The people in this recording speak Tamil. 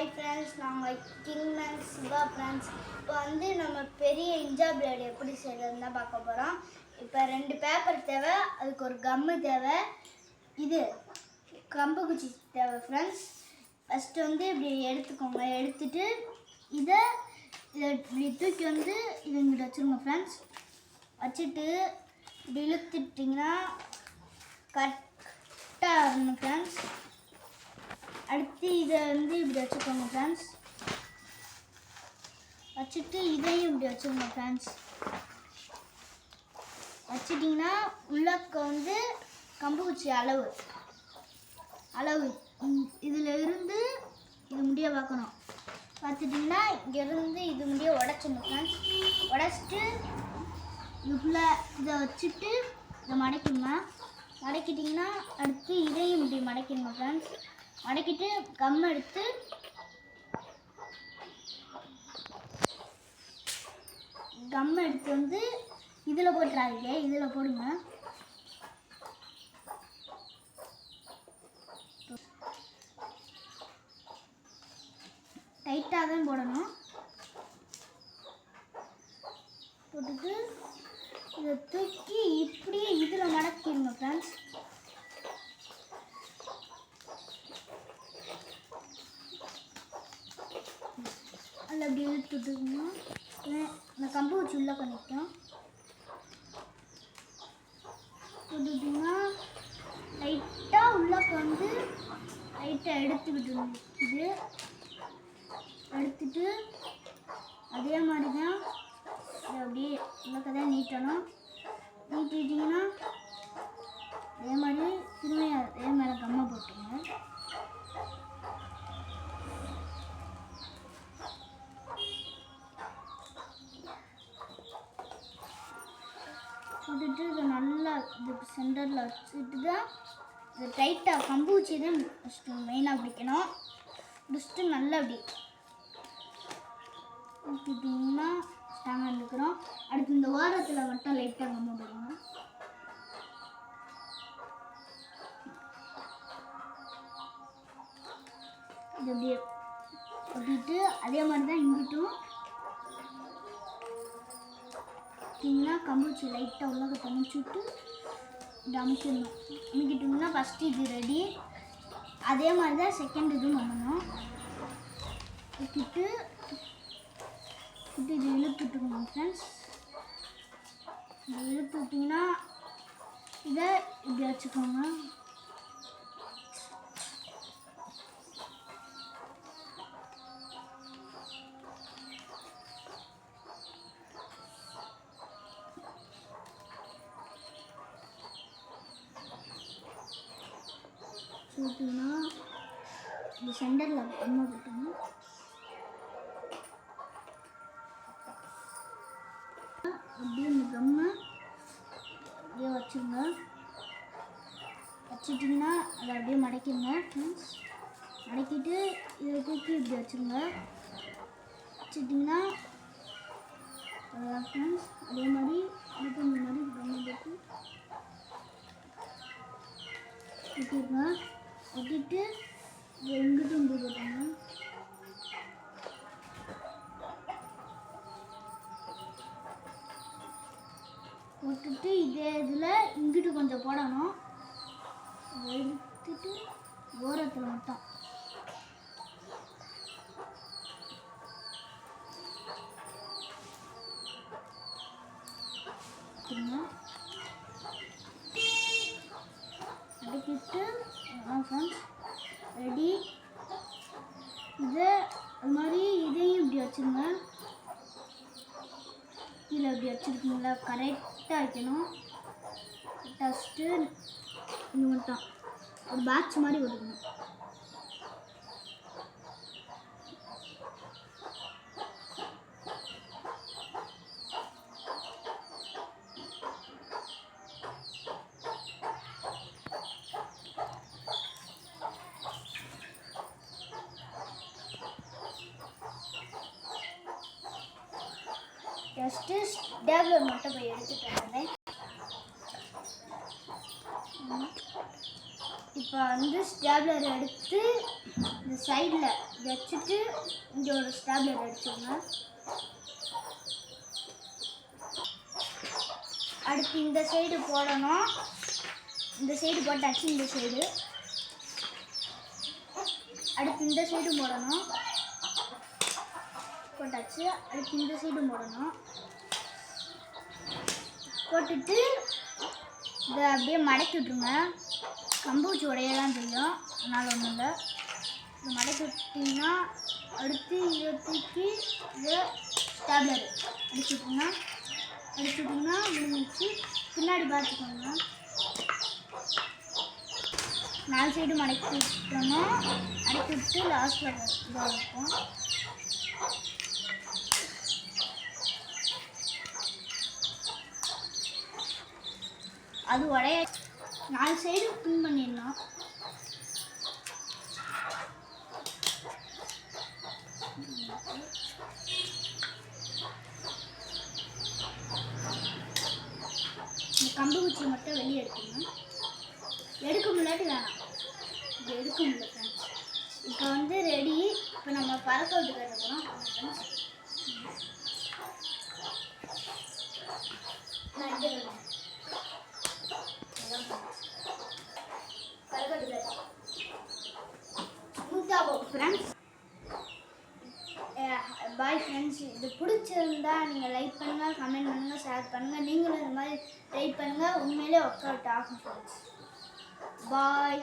ஹாய் ஃப்ரெண்ட்ஸ் நாங்கள் கிங்மேன் சிவா ஃப்ரெண்ட்ஸ் இப்போ வந்து நம்ம பெரிய இன்ஜா பிளேடு எப்படி செய்யறதுன்னு தான் பார்க்க போகிறோம் இப்போ ரெண்டு பேப்பர் தேவை அதுக்கு ஒரு கம்மு தேவை. இது கம்பு குச்சி தேவை ஃப்ரெண்ட்ஸ் ஃபஸ்ட்டு வந்து இப்படி எடுத்துக்கோங்க. எடுத்துட்டு இதை இதை இப்படி தூக்கி வந்து இது இங்கிட்ட வச்சுருங்க ஃப்ரெண்ட்ஸ் வச்சுட்டு இப்படி இழுத்துட்டிங்கன்னா கரெக்டாக இருக்கணும் ஃப்ரெண்ட்ஸ் அடுத்து இதை வந்து இப்படி வச்சுக்கோங்க ஃப்ரெண்ட்ஸ் வச்சுட்டு இதையும் இப்படி வச்சுக்கோங்க ஃப்ரெண்ட்ஸ் வச்சுட்டிங்கன்னா உள்ளக்க வந்து கம்பு குச்சி அளவு. அளவு இதில் இருந்து இது முடிய பார்க்கணும். பார்த்துட்டிங்கன்னா இங்கேருந்து இது முடிய உடச்சிடணும் ஃப்ரெண்ட்ஸ் உடச்சிட்டு இவ்வளோ இதை வச்சுட்டு இதை மடக்கிடுங்க மடக்கிட்டிங்கன்னா அடுத்து இதையும் இப்படி மடக்கிடுங்க ஃப்ரெண்ட்ஸ் மடக்கிட்டு கம் எடுத்து கம் எடுத்து வந்து இதில் போட்டுறாதீங்க இதில் போடுங்க. டைட்டாக தான் போடணும். போட்டுட்டு இதை தூக்கி இப்படியே இதில் மடக்கிடுங்க ஃப்ரெண்ட்ஸ் அப்படி அப்படி இழுத்துட்டுங்கன்னா இந்த கம்பு வச்சு உள்ளே பண்ணிக்கும் போட்டுட்டிங்கன்னா லைட்டாக உள்ளே வந்து லைட்டாக எடுத்துக்கிட்டு இது எடுத்துட்டு அதே மாதிரி தான் அப்படியே உள்ளக்கதான் நீட்டணும் நீட்டிட்டிங்கன்னா அதே மாதிரி திரும்பி அதே மேலே கம்மை போட்டுருங்க போட்டுட்டு இதை நல்லா இது சென்டரில் வச்சுட்டு தான் இது டைட்டாக கம்பு வச்சு தான் ஃபஸ்ட்டு மெயினாக பிடிக்கணும். பிடிச்சிட்டு நல்லா அப்படி ஊற்றிட்டிங்கன்னா ஸ்ட்ராங்காக இருக்கிறோம் அடுத்து இந்த ஓரத்தில் மட்டும் லைட்டாக கம்பு போடுங்க இது அப்படியே ஒட்டிட்டு அதே மாதிரி தான் இங்கிட்டும் பார்த்தீங்கன்னா கம்பூச்சி லைட்டாக உள்ளக தணிச்சு விட்டு இது அமுக்கிடணும் அமுக்கிட்டோம்னா ஃபஸ்ட்டு இது ரெடி அதே மாதிரி தான் செகண்ட் இதுவும் பண்ணணும் ஊற்றிட்டு விட்டு இது இழுத்துட்டுருங்க ஃப்ரெண்ட்ஸ் இழுத்து விட்டிங்கன்னா இதை இப்படி வச்சுக்கோங்க சூட்டிங்கன்னா இந்த சென்டரில் அம்மா போட்டுங்க அப்படியே இந்த கம்மை அப்படியே வச்சுருங்க. வச்சுட்டிங்கன்னா அதை அப்படியே மடக்கிடுங்க. ஃப்ரெண்ட்ஸ் மடக்கிட்டு இதை தூக்கி இப்படி வச்சுருங்க. வச்சுட்டிங்கன்னா அவ்வளோதான் ஃப்ரெண்ட்ஸ் அதே மாதிரி அடுத்து இந்த மாதிரி கம்மை போட்டு தூக்கிடுங்க. விட்டுட்டு இது எங்கிட்டும் போய் போட்டுட்டு இதே இதில் இங்கிட்டு கொஞ்சம் போடணும். எடுத்துட்டு ஓரத்தில் மட்டும் வச்சுருங்க. அடுக்கிட்டு ஃப்ரெண்ட்ஸ் ரெடி? இதை அது மாதிரி இதையும் இப்படி வச்சுருங்க. கீழே இப்படி வச்சுருக்கீங்களா கரெக்டாக வைக்கணும். டஸ்ட்டு இது மட்டும் ஒரு பேட்ச் மாதிரி ஒதுக்கணும். ஜஸ்ட்டு டேப்லெட் மட்டும் போய் எடுத்துகிட்டு வந்தேன். இப்போ வந்து ஸ்டேப்லர் எடுத்து இந்த சைடில் வச்சுட்டு இங்கே ஒரு ஸ்டேப்லர் எடுத்துக்கோங்க அடுத்து இந்த சைடு போடணும். இந்த சைடு போட்டாச்சு இந்த சைடு அடுத்து இந்த சைடு போடணும். போட்டாச்சு. அதுக்கு இந்த சைடு போடணும். போட்டுட்டு இதை அப்படியே மடக்கி விட்ருங்க கம்பூச்சி உடையதான் செய்யும் அதனால் ஒன்றும் இல்லை. இதை மடக்கி விட்டிங்கன்னா அடுத்து இதை தூக்கி இதை ஸ்டாப்லர் அடிச்சு விட்ருங்க அடிச்சு விட்டிங்கன்னா முடிஞ்சிச்சு பின்னாடி பார்த்துக்கோங்க. நாலு சைடு மடக்கி விட்டோம்னா அடக்கி விட்டு லாஸ்ட்டில் இதாக இருக்கும் அது உடைய நாலு சைடு பின் பண்ணிடணும். கம்பு குச்சி மட்டும் வெளியே எடுக்கணும். எடுக்க முடியாட்டி வேணாம். எடுக்க முடியல இப்போ வந்து ரெடி இப்போ நம்ம பறக்க விட்டு போகிறோம் நான் இங்கே வரேன். ஃப்ரெண்ட்ஸ் பாய் ஃப்ரெண்ட்ஸ் இது பிடிச்சிருந்தா நீங்கள் லைக் பண்ணுங்கள் கமெண்ட் பண்ணுங்கள் ஷேர் பண்ணுங்கள் நீங்களும் இந்த மாதிரி ட்ரை பண்ணுங்கள் உண்மையிலே ஒர்க் அவுட் ஆகும் ஃப்ரெண்ட்ஸ் பாய்